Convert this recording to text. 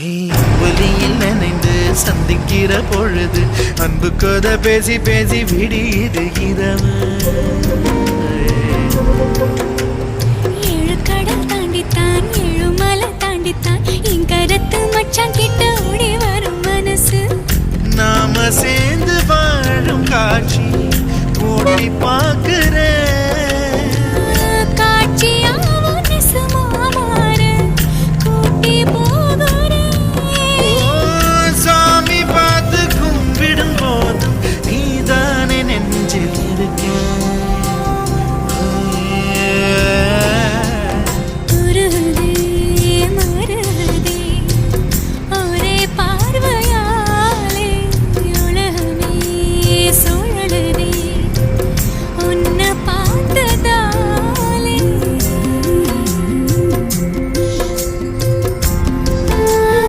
ஒலியில் நினைந்து சந்திக்கிற பொழுது அன்பு கதை பேசி பேசி விடியுது இரவு. ஏழு கடல் தாண்டித்தான் ஏழு மலை தாண்டித்தான் என் கருத்து மச்சான் கிட்ட ஓடி வரும் மனசு. நாம சேர்ந்து வாழும் காட்சி ஓட்டி பார்க்க